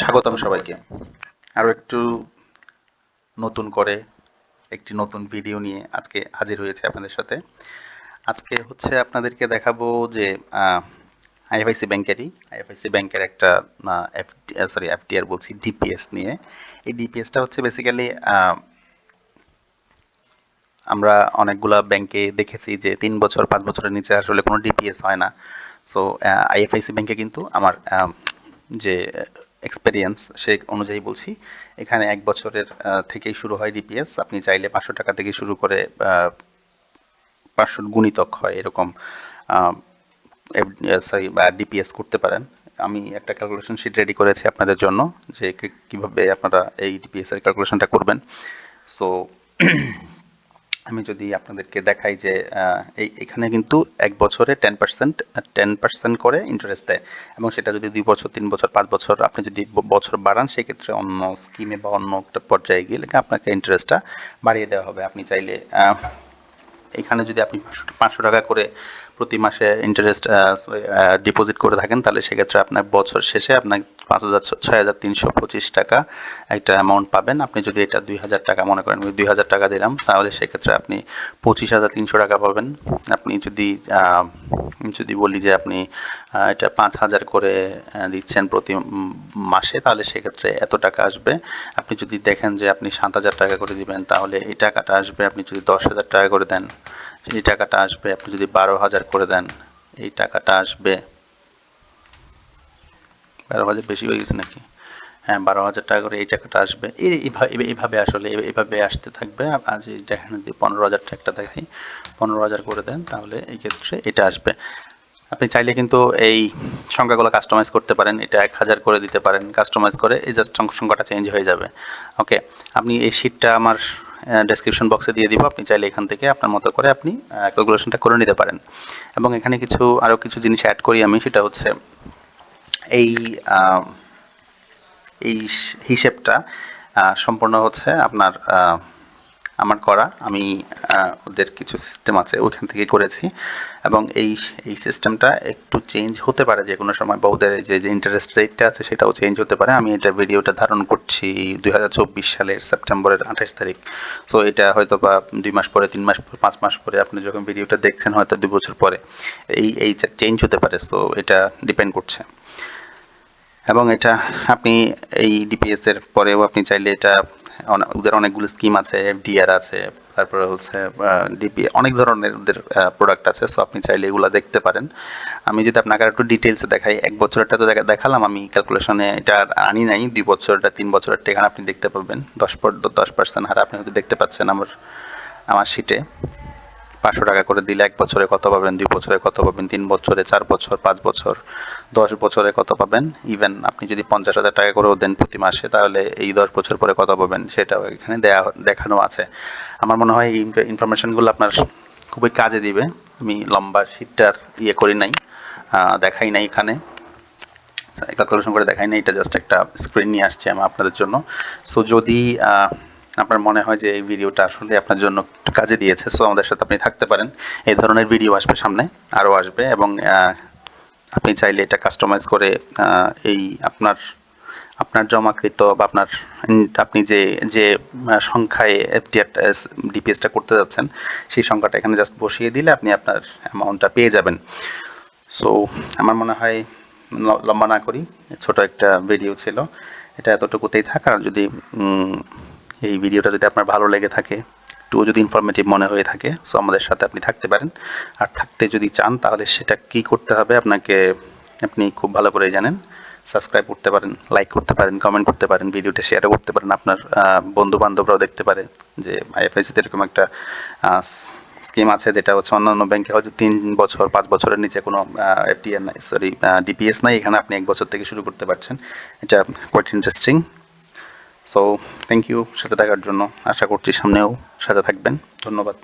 স্বাগতম সবাইকে। আরও একটু নতুন করে একটি নতুন ভিডিও নিয়ে আজকে হাজির হয়েছে আপনাদের সাথে। আজকে হচ্ছে আপনাদেরকে দেখাবো যে আইএফআইসি ব্যাংকেরই, আইএফআইসি ব্যাংকের একটা এফ সরি এফডিআর বলছি ডিপিএস নিয়ে। এই ডিপিএসটা হচ্ছে বেসিক্যালি আমরা অনেকগুলা ব্যাংকে দেখেছি যে তিন বছর, পাঁচ বছরের নিচে আসলে কোনো ডিপিএস হয় না। সো আইএফআইসি ব্যাংকে কিন্তু আমার যে এক্সপেরিয়েন্স সে অনুযায়ী বলছি। এখানে এক বছরের থেকেই শুরু হয় ডিপিএস আপনি চাইলে পাঁচশো টাকা থেকে শুরু করে পাঁচশো গুণিতক হয় এরকম সরি বা ডিপিএস করতে পারেন। আমি একটা ক্যালকুলেশন শিট রেডি করেছি আপনাদের জন্য যে কীভাবে আপনারা এই ডিপিএস এর ক্যালকুলেশনটা করবেন। সো আমি যদি আপনাদেরকে দেখাই যে এই, এখানে কিন্তু এক বছরে টেন পার্সেন্ট টেন পার্সেন্ট করে ইন্টারেস্ট দেয়। এবং সেটা যদি দুই বছর, তিন বছর, পাঁচ বছর আপনি যদি বছর বাড়ান, সেক্ষেত্রে অন্য স্কিমে বা অন্য একটা পর্যায়ে গেলে আপনাকে ইন্টারেস্টটা বাড়িয়ে দেওয়া হবে। আপনি চাইলে এখানে যদি আপনি পাঁচশো- টাকা করে প্রতি মাসে ইন্টারেস্ট ডিপোজিট করে থাকেন, তাহলে সেক্ষেত্রে আপনার বছর শেষে আপনার পাঁচ হাজার ছয় হাজার তিনশো পঁচিশ টাকা একটা অ্যামাউন্ট পাবেন। আপনি যদি এটা দুই হাজার টাকা মনে করেন দুই হাজার টাকা দিলাম, তাহলে সেক্ষেত্রে আপনি পঁচিশ হাজার তিনশো টাকা পাবেন। আপনি যদি যদি বলি যে আপনি এটা পাঁচ হাজার করে দিচ্ছেন প্রতি মাসে, তাহলে সেক্ষেত্রে এত টাকা আসবে। আপনি যদি দেখেন যে আপনি সাত হাজার টাকা করে দিবেন, তাহলে এই টাকাটা আসবে। আপনি যদি দশ হাজার টাকা করে দেন এই টাকাটা আসবে, আপনি যদি বারো হাজার করে দেন, এই টাকাটা আসবে। বারো হাজার বেশি হয়ে গেছে নাকি? হ্যাঁ বারো হাজার টাকা করে এই টাকাটা আসবে। এইভাবে আসলে এইভাবে আসতে থাকবে। আজ দেখেন যদি পনেরো হাজার টাকা দেখাই পনেরো হাজার করে দেন, তাহলে এই ক্ষেত্রে এটা আসবে। আপনি চাইলে কিন্তু এই সংখ্যাগুলো কাস্টমাইজ করতে পারেন। এটা এক হাজার করে দিতে পারেন। কাস্টমাইজ করে এই জাস্ট সংখ্যাটা চেঞ্জ হয়ে যাবে। ওকে আপনি এই শিটটা আমার ডেসক্রিপশন বক্সে দিয়ে দিব। আপনি চাইলে এখান থেকে আপনার মতো করে আপনি ক্যালকুলেশনটা করে নিতে পারেন। এবং এখানে কিছু আরও কিছু জিনিস অ্যাড করি আমি, সেটা হচ্ছে এই এই হিসেবটা সম্পূর্ণ হচ্ছে আপনার আমার করা। আমি ওদের কিছু সিস্টেম আছে, ওইখান থেকে করেছি। এবং এই এই সিস্টেমটা একটু চেঞ্জ হতে পারে যে কোনো সময়। বা ওদের যে ইন্টারেস্ট রেটটা আছে, সেটাও চেঞ্জ হতে পারে। আমি এটা ভিডিওটা ধারণ করছি দু হাজার চব্বিশ সালের সেপ্টেম্বরের আঠাশ তারিখ। সো এটা হয়তো বা দুই মাস পরে, তিন মাস পাঁচ মাস পরে আপনি যখন ভিডিওটা দেখছেন, হয়তো দুই বছর পরে। এই এই চেঞ্জ হতে পারে। সো এটা ডিপেন্ড করছে। এবং এটা আপনি এই ডিপিএস এর পরেও আপনি চাইলে এটা ওদের অনেকগুলো স্কিম আছে এফডিআর আছে, তারপরে হচ্ছে ডিপি অনেক ধরনের ওদের প্রোডাক্ট আছে সো আপনি চাইলে এগুলো দেখতে পারেন। আমি যদি আপনাকে একটু ডিটেলসে দেখাই, এক বছরেরটা তো দেখালাম, আমি ক্যালকুলেশনে এটা আনি নাই, দুই বছরটা, তিন বছরেরটা এখানে আপনি দেখতে পাবেন দশ দশ পার্সেন্ট হারে আপনি হয়তো দেখতে পাচ্ছেন আমার আমার শিটে পাঁচশো টাকা করে দিলে এক বছরে কত পাবেন, দুই বছরে কত পাবেন, তিন বছরে চার বছর, পাঁচ বছর, দশ বছরে কত পাবেন? ইভেন আপনি যদি পঞ্চাশ হাজার টাকা করেও দেন প্রতি মাসে, তাহলে এই দশ বছর পরে কত পাবেন সেটাও এখানে দেয়া দেখানো আছে। আমার মনে হয় এই ইনফরমেশনগুলো আপনার খুবই কাজে দিবে। আমি লম্বা শিটটার ইয়ে করি নাই দেখাই নাই এখানে। ক্যালকুলেশন করে দেখাই নাই, এটা জাস্ট একটা স্ক্রিন নিয়ে আসছে আমি আপনাদের জন্য। সো যদি আপনার মনে হয় যে এই ভিডিওটা আসলে আপনার জন্য কাজে দিয়েছে সো আমাদের সাথে আপনি থাকতে পারেন। এই ধরনের ভিডিও আসবে সামনে, আরও আসবে এবং আপনি চাইলে এটা কাস্টমাইজ করে এই আপনার আপনার জমাকৃত বা আপনার, আপনি যে যে সংখ্যায় এফডিআর ডিপিএসটা করতে যাচ্ছেন, সেই সংখ্যাটা এখানে জাস্ট বসিয়ে দিলে আপনি আপনার অ্যামাউন্টটা পেয়ে যাবেন। সো আমার মনে হয় লম্বা না করি, ছোট একটা ভিডিও ছিল। এটা এতটুকুতেই থাক, আর যদি এই ভিডিওটা যদি আপনার ভালো লেগে থাকে, একটু যদি ইনফরমেটিভ মনে হয়ে থাকে সো আমাদের সাথে আপনি থাকতে পারেন। আর থাকতে যদি চান, তাহলে সেটা কি করতে হবে আপনাকে আপনি খুব ভালো করে জানেন। সাবস্ক্রাইব করতে পারেন লাইক করতে পারেন কমেন্ট করতে পারেন, ভিডিওটা শেয়ারও করতে পারেন। আপনার বন্ধু বান্ধবরাও দেখতে পারে যে আইএফআইসিতে এরকম একটা স্কিম আছে যেটা হচ্ছে অন্যান্য ব্যাংকে হয়তো তিন বছর, পাঁচ বছরের নিচে কোনো এফটিআর নাই সরি ডিপিএস নাই। এখানে আপনি এক বছর থেকে শুরু করতে পারছেন। এটা quite interesting so thank you সাথে থাকার জন্য। আশা করছি সামনেও সাথে থাকবেন। ধন্যবাদ।